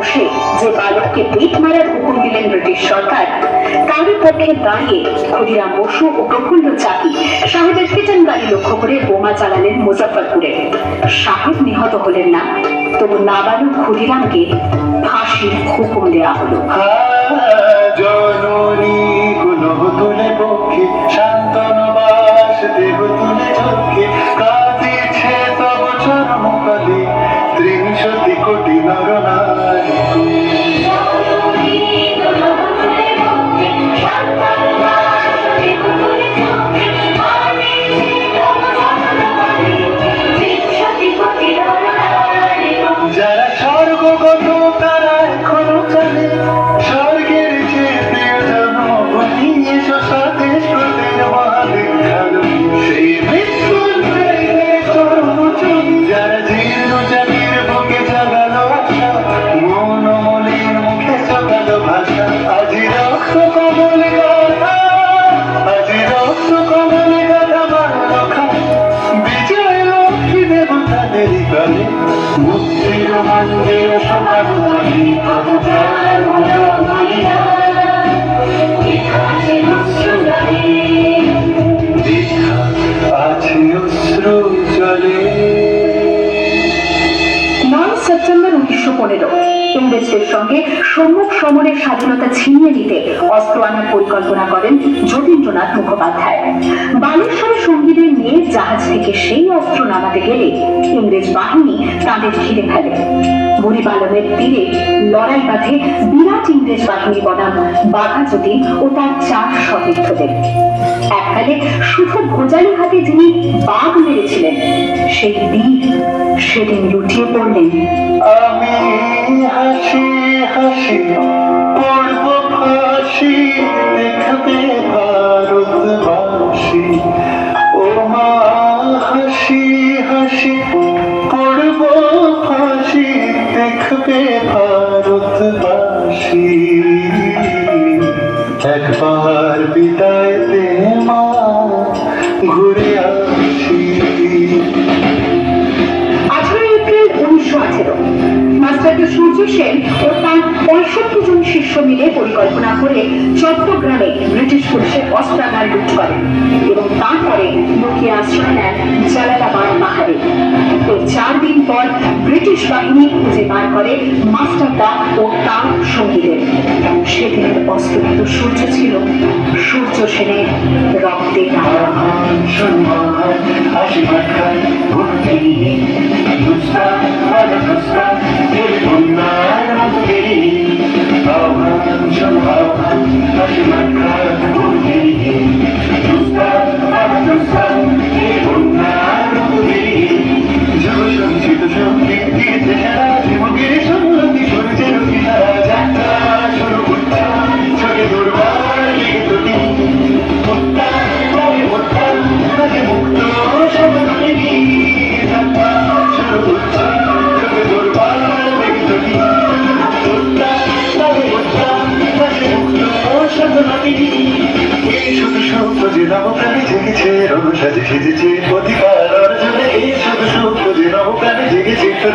বসে যে বালককে পেট মারার হুকুম দিলেন ব্রিটিশ সরকার তারই পক্ষে দাঁড়িয়ে ক্ষুদিরাম বসু ও প্রফুল্ল চাকি সাহেবের পিটন গাড়ি লক্ষ্য করে বোমা চালালেন মুজফ্ফরপুরে। সাহেব নিহত হলেন না, তবু নাবালক ক্ষুদিরামকে ফাঁসির হুকুম দেওয়া হলো। সঙ্গে সম্মুখ সমরের স্বাধীনতা ছিনিয়ে নিতে অস্ত্র আনার পরিকল্পনা করেন যতীন্দ্রনাথ মুখোপাধ্যায়। বালেশ্বরে সঙ্গীদের নিয়ে জাহাজ থেকে সেই অস্ত্র নামাতে গেলে ইংরেজ বাহিনী তাদের ঘিরে ফেলে। বুড়িবালমের তীরে লড়াই বাঁধে বিরাট ইংরেজ বাহিনী বনাম বাঘা যতীন ও তার চার সতীর্থদের। এককালে শুধু ভোজালি হাতে যিনি বাঘ মেরেছিলেন, সেই বীর সেদিন লুটিয়ে পড়লেন। আমি হাসি হাসি পড়ব ফাঁসি দেখবে ভারতবাসী। ও মা, হাসি হাসি, পড়ব ফাঁসি দেখবে ভারতবাসী। একবার বিদায় সূর্য সেন ও তার পঁয়ষট্টি জন শিষ্য মিলে পরিকল্পনা করে চট্টগ্রামে ব্রিটিশ পুলিশের অস্ত্রাগার লুট করেন এবং তারপরে লুকিয়ে আশ্রয় নেন জালালাবাদ পাহাড়ে। চার দিন পর ব্রিটিশ বাহিনী খুঁজে বার করে মাস্টারদা ও তার সঙ্গীদের। সেদিনের অস্তিত্ব সূর্য ছিল। সূর্য সেনে রক্তে সম্মান সেজেছে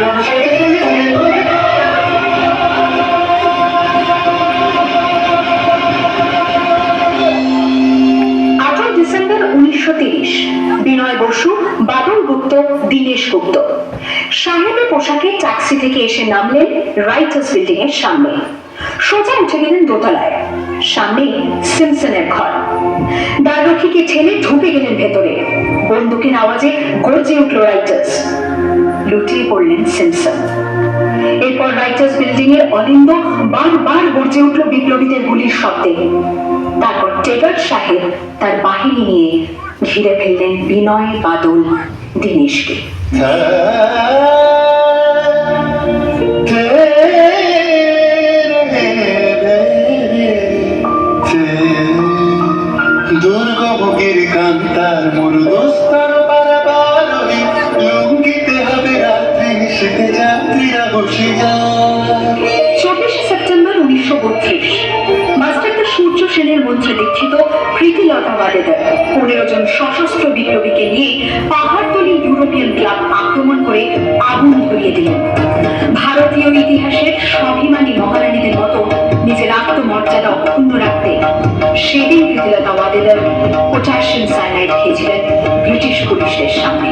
রণ ডিসেম্বর উনিশশো তিরিশ, বিনয় বসু, বাদল গুপ্ত, দীনেশ গুপ্ত। সাহেবের পোশাকে ট্যাক্সি থেকে এসে নামলেন রাইটার্স বিল্ডিং এর সামনে। সোজা উঠে গেলেন দোতলায়। সামনে সিমসনের ঘর। দ্বাররক্ষীকে ঠেলে ঢুকে গেলেন ভেতরে। বন্দুকের আওয়াজে গর্জে উঠল রাইটার্স। লুটিয়ে পড়লেন সিমসন এরপর রাইটার্স বিল্ডিং এর অলিন্দ বারবার গর্জে উঠল বিপ্লবীদের গুলির শব্দে। তারপর টেগার সাহেব তার বাহিনী নিয়ে ঘিরে ফেললেন বিনয় বাদল দীনেশকে। বত্রিশ মাস্টারদা সূর্য সেনের মন্ত্রে দীক্ষিত প্রীতিলতা ওয়াদেদার পনেরো জন সশস্ত্র বিপ্লবীকে নিয়ে পাহাড়তলি ইউরোপিয়ান ক্লাব আক্রমণ করে আগুন ধরিয়ে দিলেন ভারতীয় ইতিহাসের স্বাভিমানী মহারানীদের মতো নিজের আত্মমর্যাদা অক্ষুণ্ণ রাখতে সেদিন প্রীতিলতা ওয়াদেদার পটাশিয়াম সায়ানাইড খেয়েছিলেন ব্রিটিশ পুলিশের সামনে।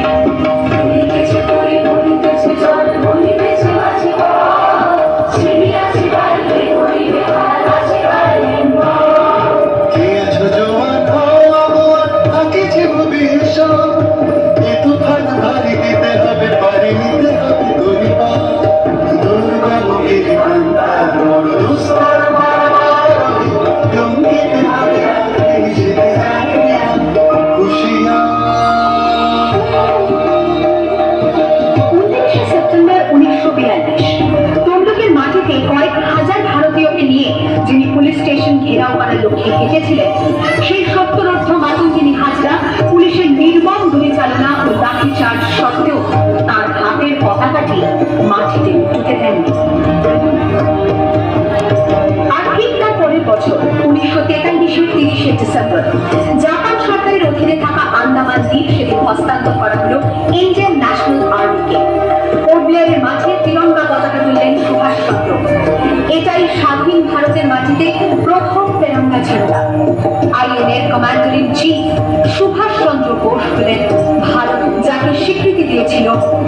যিনি পুলিশ স্টেশন ঘেরাও করার লক্ষ্যে এঁকেছিলেন সেই সত্যর অর্থ মাতুন তিনি হাজরা, পুলিশের নির্মম চালনা ও লাঠি চার্জ সত্ত্বেও তার হাতের পতাকাটি মাটিতে উঠতে দেননি। মাটিতে প্রথম তেরঙ্গা ঝান্ডা আইএনএর commander in chief Subhash Chandra Bose হলেন ভারত যাকে স্বীকৃতি দিয়েছিল,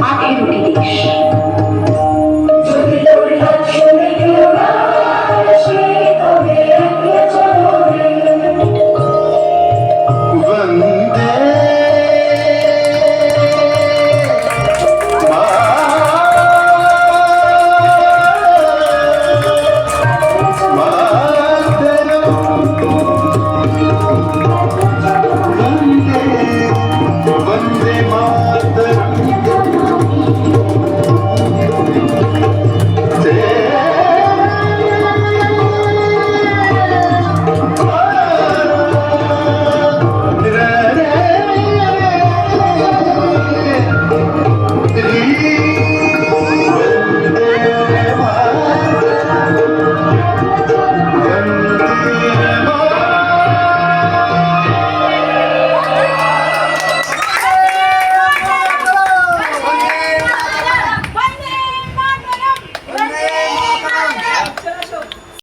আঠেরোটি দেশ।